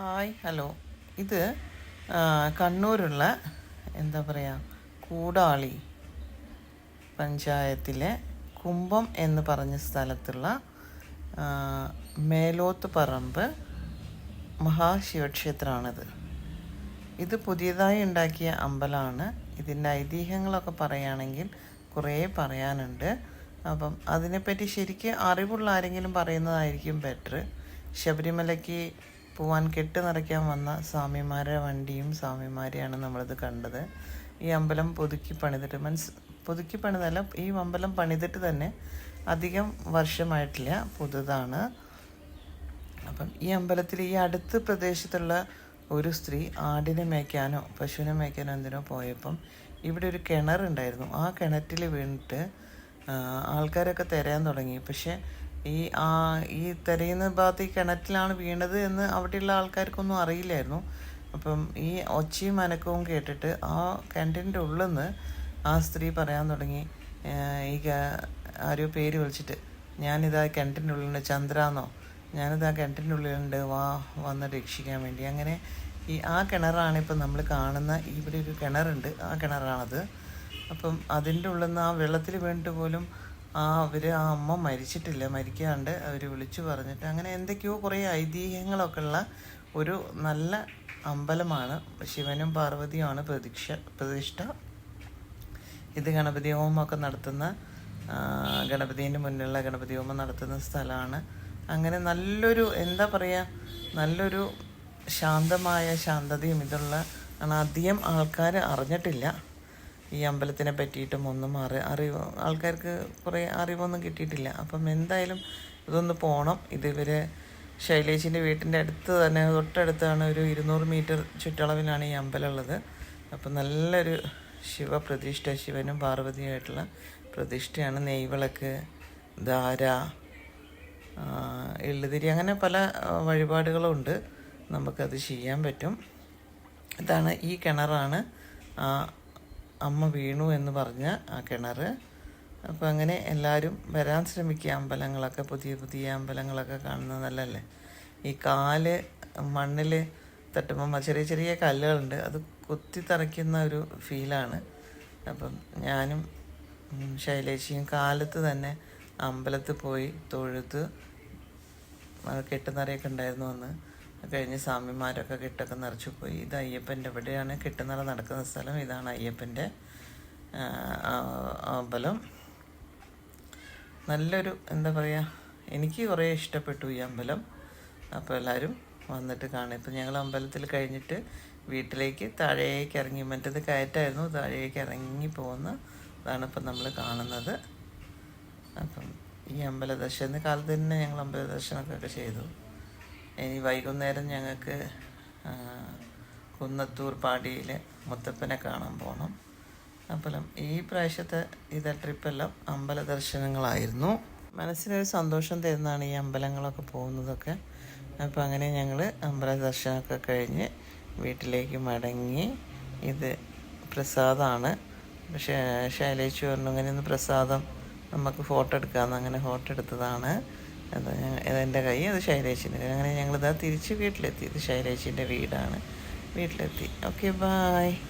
Hi hello ഇത് കണ്ണൂരുള്ള എന്താ പറയുക കൂടാളി പഞ്ചായത്തിലെ കുംഭം എന്ന് പറഞ്ഞ സ്ഥലത്തുള്ള മേലോത്ത് പറമ്പ് മഹാശിവക്ഷേത്രമാണിത്. ഇത് പുതിയതായി ഉണ്ടാക്കിയ അമ്പലമാണ്. ഇതിന്റെ ഐതിഹ്യങ്ങളൊക്കെ പറയുകയാണെങ്കിൽ കുറേ പറയാനുണ്ട്. അപ്പം അതിനെപ്പറ്റി ശരിക്ക് അറിവുള്ള ആരെങ്കിലും പറയുന്നതായിരിക്കും ബെറ്റർ ശബരിമലയ്ക്ക് പോവാൻ കെട്ട് നിറയ്ക്കാൻ വന്ന സ്വാമിമാരുടെ വണ്ടിയും സ്വാമിമാരെയാണ് നമ്മളിത് കണ്ടത്. ഈ അമ്പലം പുതുക്കി പണിതിട്ട് മീൻസ് പുതുക്കി പണിതല്ല ഈ അമ്പലം പണിതിട്ട് തന്നെ അധികം വർഷമായിട്ടില്ല പുതുതാണ്. അപ്പം ഈ അമ്പലത്തിൽ ഈ അടുത്ത പ്രദേശത്തുള്ള ഒരു സ്ത്രീ ആടിനെ മേയ്ക്കാനോ പശുവിനെ മേയ്ക്കാനോ എന്തിനോ പോയപ്പം ഇവിടെ ഒരു കിണറുണ്ടായിരുന്നു. ആ കിണറ്റിൽ വീണിട്ട് ആൾക്കാരൊക്കെ തിരയാൻ തുടങ്ങി. പക്ഷെ ഈ ആ ഈ തിരയുന്ന ഭാഗത്ത് ഈ കിണറ്റിലാണ് വീണത് എന്ന് അവിടെയുള്ള ആൾക്കാർക്കൊന്നും അറിയില്ലായിരുന്നു. അപ്പം ഈ ഒച്ചയും അനക്കവും കേട്ടിട്ട് ആ കിണറ്റിന്റെ ഉള്ളിൽ നിന്ന് ആ സ്ത്രീ പറയാൻ തുടങ്ങി ഈ ആരോ പേര് വിളിച്ചിട്ട് ഞാനിതാ കിണറ്റിന്റെ ഉള്ളിലുണ്ട് ചന്ദ്രാന്നോ. ഞാനിതാ കിണറ്റിന്റെ ഉള്ളിലുണ്ട് വാ വന്ന് രക്ഷിക്കാൻ വേണ്ടി. അങ്ങനെ ഈ ആ കിണറാണ് ഇപ്പം നമ്മൾ കാണുന്ന ഇവിടെ ഒരു കിണറുണ്ട്. ആ കിണറാണത്. അപ്പം അതിന്റെ ഉള്ളിൽ നിന്ന് ആ വെള്ളത്തിൽ വീണിട്ട് പോലും ആ അവർ ആ അമ്മ മരിച്ചിട്ടില്ല. മരിക്കാണ്ട് അവർ വിളിച്ചു പറഞ്ഞിട്ട് അങ്ങനെ എന്തൊക്കെയോ കുറേ ഐതിഹ്യങ്ങളൊക്കെ ഉള്ള ഒരു നല്ല അമ്പലമാണ്. ശിവനും പാർവതിയുമാണ് പ്രതീക്ഷ പ്രതിഷ്ഠ. ഇത് ഗണപതി ഹോമമൊക്കെ നടത്തുന്ന ഗണപതിന്റെ മുന്നിലുള്ള ഗണപതി ഹോമം നടത്തുന്ന സ്ഥലമാണ്. അങ്ങനെ നല്ലൊരു എന്താ പറയുക നല്ലൊരു ശാന്തമായ ശാന്തതയും ഇതുള്ള ആണ് അധികം ആൾക്കാർ അറിഞ്ഞിട്ടില്ല. ഈ അമ്പലത്തിനെ പറ്റിയിട്ടും ഒന്നും അറി അറിവ് ആൾക്കാർക്ക് കുറേ അറിവൊന്നും കിട്ടിയിട്ടില്ല. അപ്പം എന്തായാലും ഇതൊന്ന് പോകണം ഇതിവരെ ശൈലേഷിന്റെ വീട്ടിന്റെ അടുത്ത് തന്നെ തൊട്ടടുത്താണ് ഒരു ഇരുന്നൂറ് മീറ്റർ ചുറ്റളവിലാണ് ഈ അമ്പലം ഉള്ളത്. അപ്പം നല്ലൊരു ശിവപ്രതിഷ്ഠ ശിവനും പാർവതിയുമായിട്ടുള്ള പ്രതിഷ്ഠയാണ്. നെയ്വിളക്ക് ധാര എള്ളുതിരി അങ്ങനെ പല വഴിപാടുകളും വഴിപാടുകളുണ്ട് നമുക്കത് ചെയ്യാൻ പറ്റും. ഇതാണ് ഈ കിണറാണ് ആ അമ്മ വീണു എന്ന് പറഞ്ഞ ആ കിണർ അപ്പോൾ അങ്ങനെ എല്ലാവരും വരാൻ ശ്രമിക്കുക അമ്പലങ്ങളൊക്കെ പുതിയ പുതിയ അമ്പലങ്ങളൊക്കെ കാണുന്നത് ഈ കാൽ മണ്ണിൽ തട്ടുമ്പോൾ ചെറിയ ചെറിയ കല്ലുകളുണ്ട്. അത് കുത്തി തറയ്ക്കുന്ന ഒരു ഫീലാണ്. അപ്പം ഞാനും ശൈലേഷിയും കാലത്ത് തന്നെ അമ്പലത്തിൽ പോയി തൊഴുത് കെട്ടുന്നറിയൊക്കെ ഉണ്ടായിരുന്നു അന്ന്. അത് കഴിഞ്ഞ് സ്വാമിമാരൊക്കെ കിട്ടൊക്കെ നിറച്ചു പോയി. ഇത് അയ്യപ്പന്റെ എവിടെയാണ് കെട്ടുനിറ നടക്കുന്ന സ്ഥലം. ഇതാണ് അയ്യപ്പന്റെ അമ്പലം. നല്ലൊരു എന്താ പറയുക എനിക്ക് കുറേ ഇഷ്ടപ്പെട്ടു ഈ അമ്പലം. അപ്പോൾ എല്ലാവരും വന്നിട്ട് കാണും. ഇപ്പം ഞങ്ങൾ അമ്പലത്തിൽ കഴിഞ്ഞിട്ട് വീട്ടിലേക്ക് താഴേക്ക് ഇറങ്ങി മറ്റേത് കയറ്റായിരുന്നു താഴേക്ക് ഇറങ്ങി പോകുന്ന അതാണ് ഇപ്പം നമ്മൾ കാണുന്നത്. അപ്പം ഈ അമ്പല ദർശന കാലത്ത് തന്നെ ഞങ്ങൾ അമ്പല ദർശനമൊക്കെ ചെയ്തു. ഇനി വൈകുന്നേരം ഞങ്ങൾക്ക് കുന്നത്തൂർ പാടിയിൽ മുത്തപ്പനെ കാണാൻ പോകണം അപ്പോൾ ഈ പ്രാവശ്യത്തെ ഇത് ട്രിപ്പെല്ലാം അമ്പല ദർശനങ്ങളായിരുന്നു. മനസ്സിനൊരു സന്തോഷം തരുന്നതാണ് ഈ അമ്പലങ്ങളൊക്കെ പോകുന്നതൊക്കെ. അപ്പോൾ അങ്ങനെ ഞങ്ങൾ അമ്പല ദർശനമൊക്കെ കഴിഞ്ഞ് വീട്ടിലേക്ക് മടങ്ങി. ഇത് പ്രസാദമാണ് പക്ഷേ പറഞ്ഞു ഇങ്ങനെ ഒന്ന് പ്രസാദം നമുക്ക് ഫോട്ടോ എടുക്കാമെന്ന് അങ്ങനെ ഫോട്ടോ എടുത്തതാണ്. അത് അതെന്റെ കൈ അത് ശൈലേഷിന്റെ കൈ. അങ്ങനെ ഞങ്ങളിതാ തിരിച്ച് വീട്ടിലെത്തി. ഇത് ശൈലേഷിന്റെ വീടാണ്. വീട്ടിലെത്തി. Okay bye